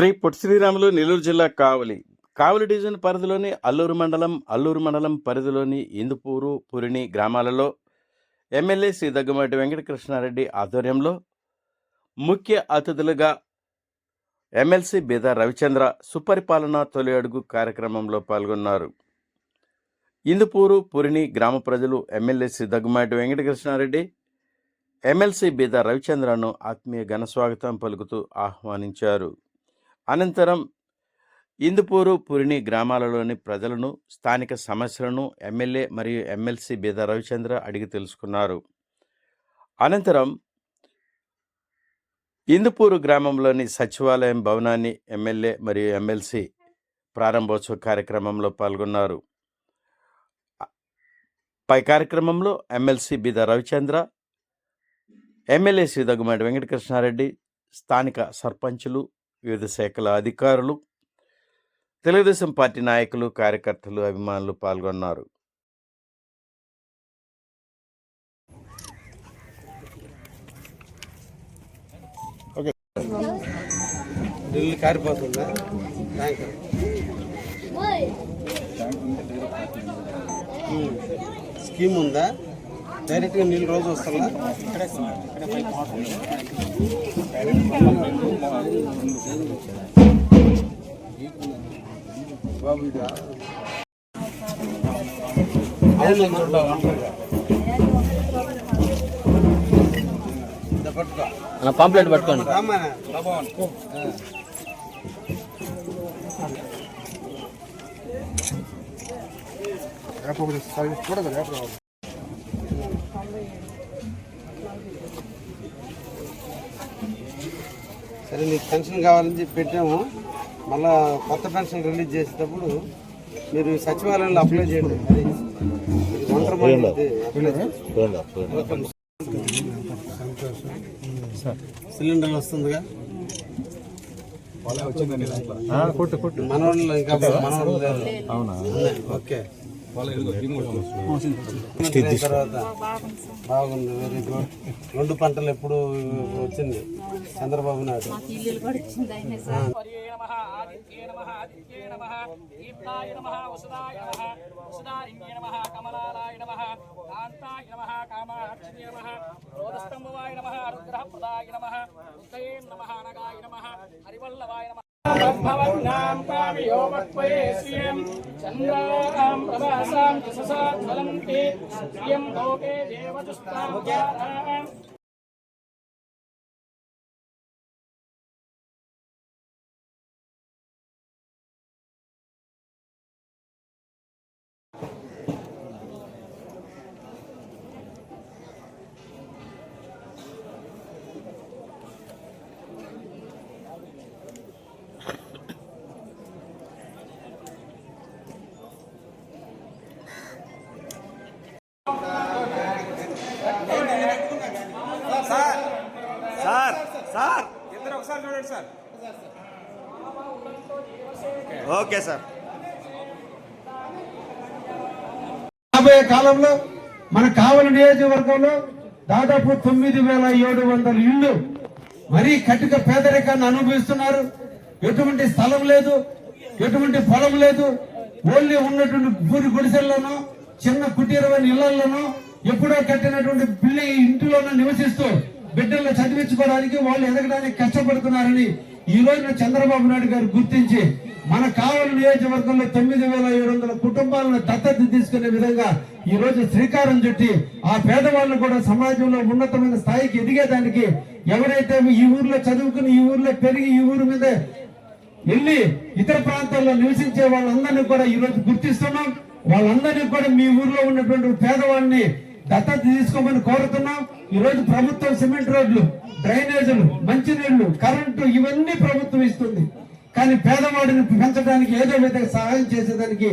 శ్రీ పొట్టి శ్రీరాములు నెల్లూరు జిల్లా కావలి. కావలి డివిజన్ పరిధిలోని అల్లూరు మండలం అల్లూరు మండలం పరిధిలోని ఇందుపూరు పురిణి గ్రామాలలో ఎమ్మెల్యే శ్రీ దగ్గుమాటి వెంకటకృష్ణారెడ్డి ఆధ్వర్యంలో ముఖ్య అతిథులుగా ఎమ్మెల్సీ బీద రవిచంద్ర సుపరిపాలన తొలి అడుగు కార్యక్రమంలో పాల్గొన్నారు. ఇందుపూరు పురిణి గ్రామ ప్రజలు ఎమ్మెల్యే శ్రీ దగ్గుమాటి వెంకటకృష్ణారెడ్డి ఎమ్మెల్సీ బీద రవిచంద్రను ఆత్మీయ ఘనస్వాగతం పలుకుతూ ఆహ్వానించారు. అనంతరం ఇందుపూరు పురిని గ్రామాలలోని ప్రజలను స్థానిక సమస్యలను ఎమ్మెల్యే మరియు ఎమ్మెల్సీ బీద రవిచంద్ర అడిగి తెలుసుకున్నారు. అనంతరం ఇందుపూరు గ్రామంలోని సచివాలయం భవనాన్ని ఎమ్మెల్యే మరియు ఎమ్మెల్సీ ప్రారంభోత్సవ కార్యక్రమంలో పాల్గొన్నారు. పై కార్యక్రమంలో ఎమ్మెల్సీ బీద రవిచంద్ర ఎమ్మెల్యే శ్రీ దగ్గుమాటి వెంకటకృష్ణారెడ్డి స్థానిక సర్పంచులు వివిధ శాఖల అధికారులు తెలుగుదేశం పార్టీ నాయకులు కార్యకర్తలు అభిమానులు పాల్గొన్నారు. ఢిల్లీ కారిపోతుందా. స్కీమ్ ఉందా? డైరెక్ట్గా నీళ్ళు రోజు వస్తుందా బాబు ఇదా? అవునమ్మా. ఇదా పట్టుకో పాంప్లెట్ పట్టుకోండి రామ్మా సరే నీకు పెన్షన్ కావాలని చెప్పి పెట్టాము. మళ్ళా కొత్త పెన్షన్ రిలీజ్ చేసేటప్పుడు మీరు సచివాలయంలో అప్లై చేయండి. సిలిండర్ వస్తుందిగా. కొట్టు కొట్టు. మనోళ్ళు ఇంకా మనోళ్ళు అవునా? ఓకే. బాగుంది వెరీ గుడ్ రెండు పంటలు ఎప్పుడు వచ్చింది. చంద్రబాబు నాయుడు. నమః. ఆదిత్యే నమః ఆదిత్యే నమః దీప్తాయ నమః వసుదాయ నమః వసుదాయిన్యే నమః కమలాలాయ జ్వలంతి శ్రియం లోకే దేవదుస్తాం జ్ఞానాం ఓకే సార్. రాబోయే కాలంలో మన కావలి నియోజకవర్గంలో దాదాపు తొమ్మిది వేల ఏడు వందల ఇళ్ళు మరీ కటిక పేదరికాన్ని అనుభవిస్తున్నారు. ఎటువంటి స్థలం లేదు ఎటువంటి పొలం లేదు. ఓన్లీ ఉన్నటువంటి పూరి గుడిసెల్లోనో చిన్న కుటీరమైన ఇళ్ళలోనో ఎప్పుడో కట్టినటువంటి పిల్లి ఇంటిలోనో నివసిస్తూ బిడ్డలను చదివించుకోవడానికి వాళ్ళు ఎదగడానికి కష్టపడుతున్నారని ఈ రోజున చంద్రబాబు నాయుడు గారు గుర్తించి మన కావలి నియోజకవర్గంలో తొమ్మిది వేల ఏడు వందల కుటుంబాలను దత్తత తీసుకునే విధంగా ఈ రోజు శ్రీకారం చుట్టి ఆ పేదవాళ్ళు కూడా సమాజంలో ఉన్నతమైన స్థాయికి ఎదిగేదానికి ఎవరైతే ఈ ఊర్లో చదువుకుని ఈ ఊర్లో పెరిగి ఈ ఊరి మీద వెళ్ళి ఇతర ప్రాంతాల్లో నివసించే వాళ్ళందరినీ కూడా ఈ రోజు గుర్తిస్తున్నాం. వాళ్ళందరినీ కూడా మీ ఊర్లో ఉన్నటువంటి పేదవాళ్ళని దత్తత తీసుకోమని కోరుతున్నాం. ఈరోజు ప్రభుత్వం సిమెంట్ రోడ్లు డ్రైనేజీలు మంచినీళ్ళు కరెంటు ఇవన్నీ ప్రభుత్వం ఇస్తుంది. కానీ పేదవాడిని పెంచడానికి ఏదో విధంగా సహాయం చేసేదానికి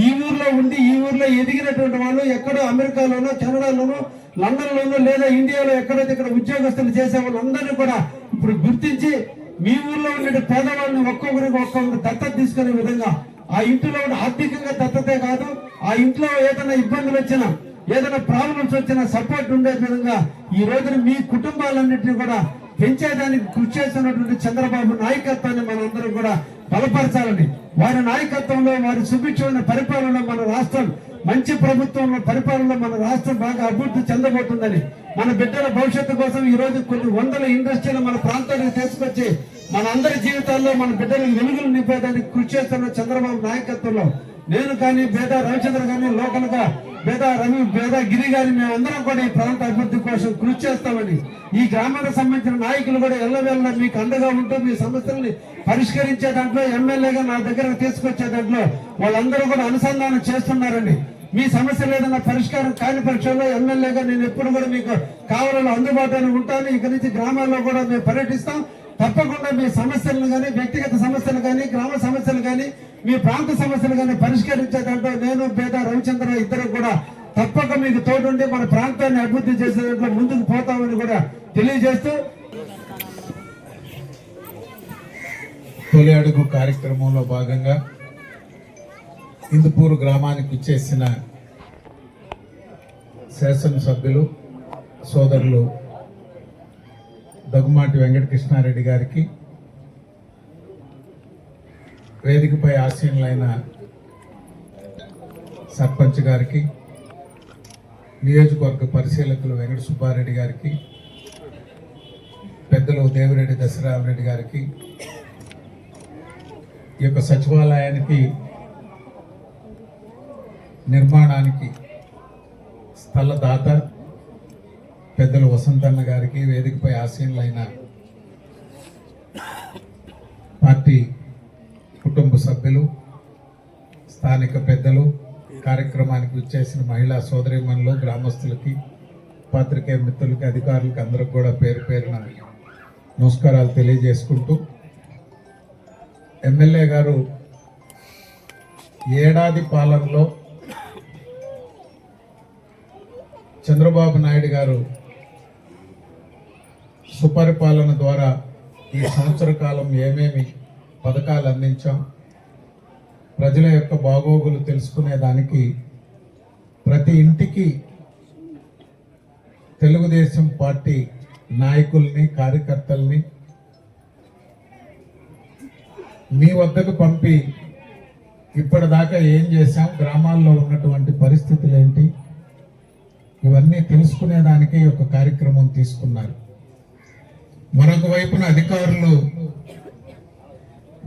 ఈ ఊర్లో ఉండి ఈ ఊర్లో ఎదిగినటువంటి వాళ్ళు ఎక్కడో అమెరికాలోనో కెనడాలోనో లండన్లోనో లేదా ఇండియాలో ఎక్కడైతే ఇక్కడ ఉద్యోగస్తులు చేసే వాళ్ళందరినీ కూడా ఇప్పుడు గుర్తించి మీ ఊర్లో ఉండే పేదవాళ్ళని ఒక్కొక్కరికి ఒక్కొక్కరు దత్తత తీసుకునే విధంగా ఆ ఇంటిలో ఉన్న ఆర్థికంగా దత్తతే కాదు ఆ ఇంట్లో ఏదైనా ఇబ్బందులు వచ్చినా ఏదైనా ప్రాబ్లమ్స్ వచ్చినా సపోర్ట్ ఉండే విధంగా ఈ రోజున మీ కుటుంబాలన్నింటినీ కూడా పెంచేదానికి కృషి చేస్తున్నటువంటి చంద్రబాబు నాయకత్వాన్ని మనందరం కూడా బలపరచాలని. వారి నాయకత్వంలో వారి సుభిక్షమైన పరిపాలన మన రాష్ట్రం మంచి ప్రభుత్వంలో పరిపాలనలో మన రాష్ట్రం బాగా అభివృద్ధి చెందబోతుందని మన బిడ్డల భవిష్యత్తు కోసం ఈ రోజు కొన్ని వందల ఇండస్ట్రీలు మన ప్రాంతానికి తీసుకొచ్చి మన అందరి జీవితాల్లో మన బిడ్డలకు వెలుగులు నింపేదానికి కృషి చేస్తున్న చంద్రబాబు నాయకత్వంలో నేను కానీ పేద రవిచంద్ర కానీ లోకల్గా పేద రవి పేద గిరి గారి మేమందరం కూడా ఈ ప్రాంత అభివృద్ధి కోసం కృషి చేస్తామని ఈ గ్రామానికి సంబంధించిన నాయకులు కూడా ఎల్లవేళ మీకు అండగా ఉంటూ మీ సమస్యల్ని పరిష్కరించే దాంట్లో ఎమ్మెల్యేగా నా దగ్గరకు తీసుకొచ్చే దాంట్లో వాళ్ళందరూ కూడా అనుసంధానం చేస్తున్నారండి మీ సమస్యలు ఏదైనా పరిష్కారం కాని పక్షంలో ఎమ్మెల్యేగా నేను ఎప్పుడు కూడా మీకు కావాలలో అందుబాటులో ఉంటాను. ఇక నుంచి గ్రామాల్లో కూడా మేము పర్యటిస్తాం. తప్పకుండా మీ సమస్యలను కానీ వ్యక్తిగత సమస్యలు కానీ గ్రామ సమస్యలు కానీ మీ ప్రాంత సమస్యలు కానీ పరిష్కరించే దాంట్లో నేను పేద రవిచంద్ర ఇద్దరు కూడా తప్పక మీకు తోడుండి మన ప్రాంతాన్ని అభివృద్ధి చేసే దాంట్లో ముందుకు పోతామని కూడా తెలియజేస్తూ తొలి అడుగు కార్యక్రమంలో భాగంగా ఇందుపూరు గ్రామానికి ఇచ్చేసిన శాసనసభ్యులు సోదరులు దగ్గుమాటి వెంకటకృష్ణారెడ్డి గారికి వేదికపై ఆసీనులైన సర్పంచ్ గారికి నియోజకవర్గ పరిశీలకులు వెంకట సుబ్బారెడ్డి గారికి పెద్దలు దేవిరెడ్డి దశరామరెడ్డి గారికి ఈ యొక్క సచివాలయానికి నిర్మాణానికి స్థలదాత పెద్దలు వసంతన్న గారికి వేదికపై ఆసీనులైన పార్టీ కుటుంబ సభ్యులు స్థానిక పెద్దలు కార్యక్రమానికి విచ్చేసిన మహిళా సోదరిమణులు గ్రామస్తులకి పాత్రికేయ మిత్రులకి అధికారులకి అందరికి కూడా పేరు పేరున నమస్కారాలు తెలియజేసుకుంటూ ఎమ్మెల్యే గారు ఏడాది పాలనలో చంద్రబాబు నాయుడు గారు సుపరిపాలన ద్వారా ఈ సంవత్సర కాలం ఏమేమి పథకాలు అందించాం ప్రజల యొక్క బాగోగులు తెలుసుకునేదానికి ప్రతి ఇంటికి తెలుగుదేశం పార్టీ నాయకుల్ని కార్యకర్తల్ని మీ వద్దకు పంపి ఇప్పటిదాకా ఏం చేశాం గ్రామాల్లో ఉన్నటువంటి పరిస్థితులు ఏంటి ఇవన్నీ తెలుసుకునేదానికి ఒక కార్యక్రమం తీసుకున్నారు. మరొక వైపున అధికారులు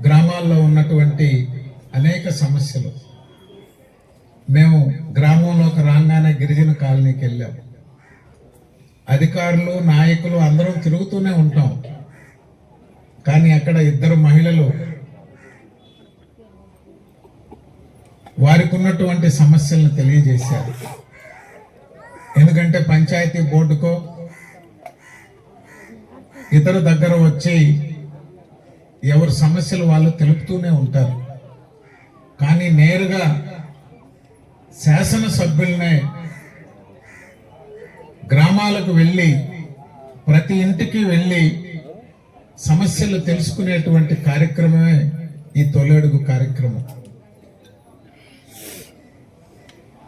గ్రామాల్లో ఉన్నటువంటి అనేక సమస్యలు. మేము గ్రామంలోకి రాగానే గిరిజన కాలనీకి వెళ్ళాం. అధికారులు నాయకులు అందరం తిరుగుతూనే ఉంటాం. కానీ అక్కడ ఇద్దరు మహిళలు వారికి ఉన్నటువంటి సమస్యలను తెలియజేశారు. ఎందుకంటే పంచాయతీ బోర్డుకో ఇతర దగ్గర వచ్చి ఎవరి సమస్యలు వాళ్ళు తెలుపుతూనే ఉంటారు. కానీ నేరుగా శాసనసభ్యులనే గ్రామాలకు వెళ్ళి ప్రతి ఇంటికి వెళ్ళి సమస్యలు తెలుసుకునేటువంటి కార్యక్రమమే ఈ తొలడుగు కార్యక్రమం.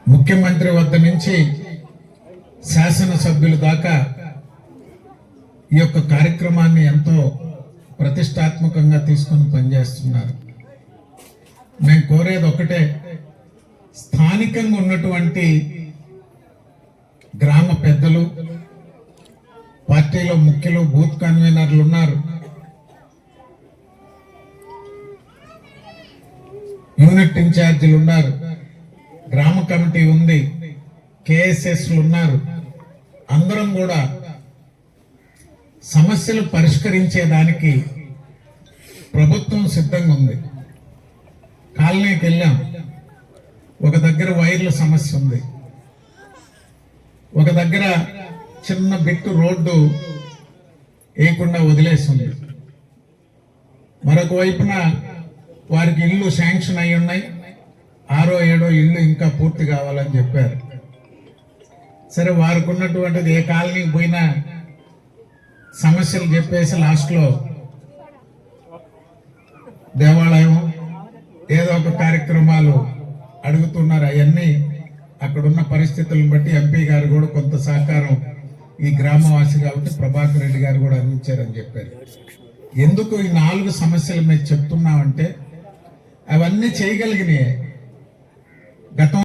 ముఖ్యమంత్రి వద్ద నుంచి శాసనసభ్యుల దాకా ఈ యొక్క కార్యక్రమాన్ని ఎంతో ప్రతిష్టాత్మకంగా తీసుకొని పనిచేస్తున్నారు. మేము కోరేది ఒకటే స్థానికంగా ఉన్నటువంటి గ్రామ పెద్దలు పార్టీలో ముఖ్యులు బూత్ కన్వీనర్లు ఉన్నారు. యూనిట్ ఇన్ఛార్జీలు ఉన్నారు. గ్రామ కమిటీ ఉంది. కేఎస్ఎస్లు ఉన్నారు. అందరం కూడా సమస్యలు పరిష్కరించేదానికి ప్రభుత్వం సిద్ధంగా ఉంది కాలనీకి వెళ్ళాం. ఒక దగ్గర వైర్ల సమస్య ఉంది ఒక దగ్గర చిన్న బిట్టు రోడ్డు వేయకుండా వదిలేస్తుంది మరొక వైపున వారికి ఇల్లు శాంక్షన్ అయి ఉన్నాయి. ఆరో ఏడో ఇల్లు ఇంకా పూర్తి కావాలని చెప్పారు. సరే వారికి ఉన్నటువంటిది ఏ కాలనీకి పోయినా సమస్యలు చెప్పేసి లాస్ట్లో దేవాలయం ఏదో ఒక కార్యక్రమాలు అడుగుతున్నారు. అవన్నీ అక్కడున్న పరిస్థితులను బట్టి ఎంపీ గారు కూడా కొంత సహకారం ఈ గ్రామవాసి కాబట్టి ప్రభాకర్ రెడ్డి గారు కూడా అందించారని చెప్పారు. ఎందుకు ఈ నాలుగు సమస్యలు మేము చెప్తున్నామంటే అవన్నీ చేయగలిగినాయి. గతం